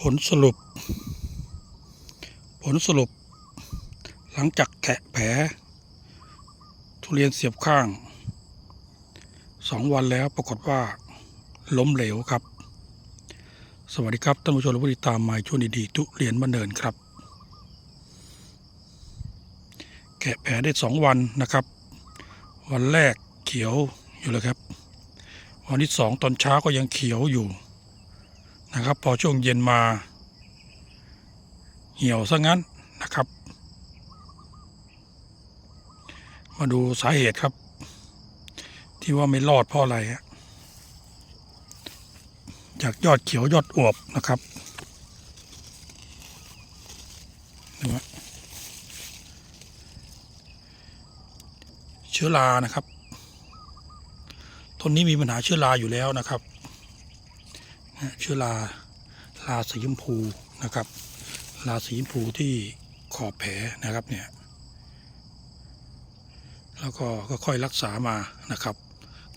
ผลสรุป ผลสรุป หลังจากแกะแผล ทุเรียนเสียบข้างสองวันแล้วปรากฏว่าล้มเหลวครับ สวัสดีครับท่านผู้ชมและผู้ติดตามมาช่วงดีๆทุเรียนบ้านเนินครับ แกะแผลได้สองวันนะครับ วันแรกเขียวอยู่เลยครับ วันที่สองตอนเช้าก็ยังเขียวอยู่ นะครับ พอช่วงเย็นมาเหี่ยวซะงั้นนะครับ มาดูสาเหตุครับ ที่ว่าไม่รอดเพราะอะไรจากยอดเขียวยอดอวบนะครับดูฮะเชื้อรานะครับ ต้นนี้มีปัญหาเชื้อราอยู่แล้วนะครับ ชื้อราราสีชมพูนะครับราสีชมพูที่ขอบแผลนะครับเนี่ยแล้วก็ค่อยรักษามานะครับ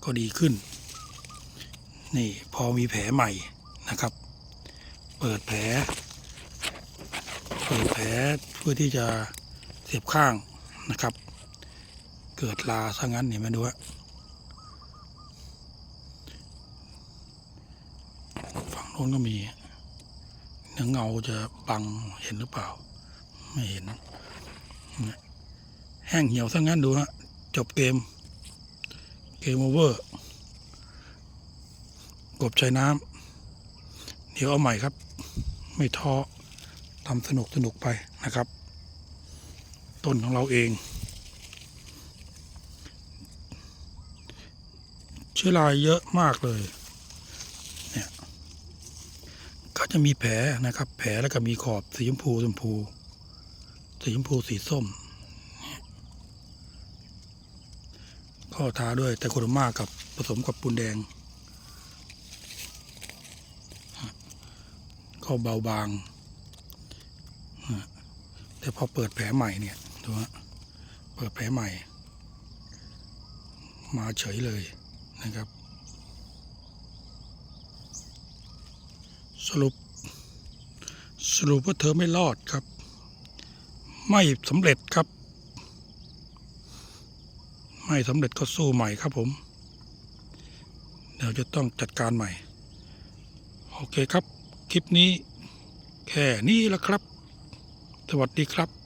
ก็ดีขึ้น นี่พอมีแผลใหม่นะครับ เปิดแผล เปิดแผลเพื่อที่จะเสียบข้างนะครับ เกิดลาซะงั้นเห็นไหมดูว่า นก็มีเนื้อเงาจะบังเห็นหรือเปล่า ไม่เห็น แห้งเหี่ยวซะงั้นดูฮะ จบเกม เกมโอเวอร์ กบใจน้ำเดี๋ยวเอาใหม่ครับ ไม่ท้อทำสนุกสนุกไปนะครับ ต้นของเราเอง เชื้อราเยอะมากเลย ก็จะมีแผลนะครับ แผลแล้วก็มีขอบสีชมพูชมพู สีชมพูสีส้ม ก็ทาด้วยแต่โคโรมากับผสมกับปูนแดง ก็เบาบาง แต่พอเปิดแผลใหม่เนี่ยดูฮะเปิดแผลใหม่ มาเฉยเลยนะครับ สรุป สรุปว่าเธอไม่รอดครับ ไม่สำเร็จครับ ไม่สำเร็จก็สู้ใหม่ครับผมเดี๋ยวจะต้องจัดการใหม่ โอเคครับ คลิปนี้แค่นี้ละครับ สวัสดีครับ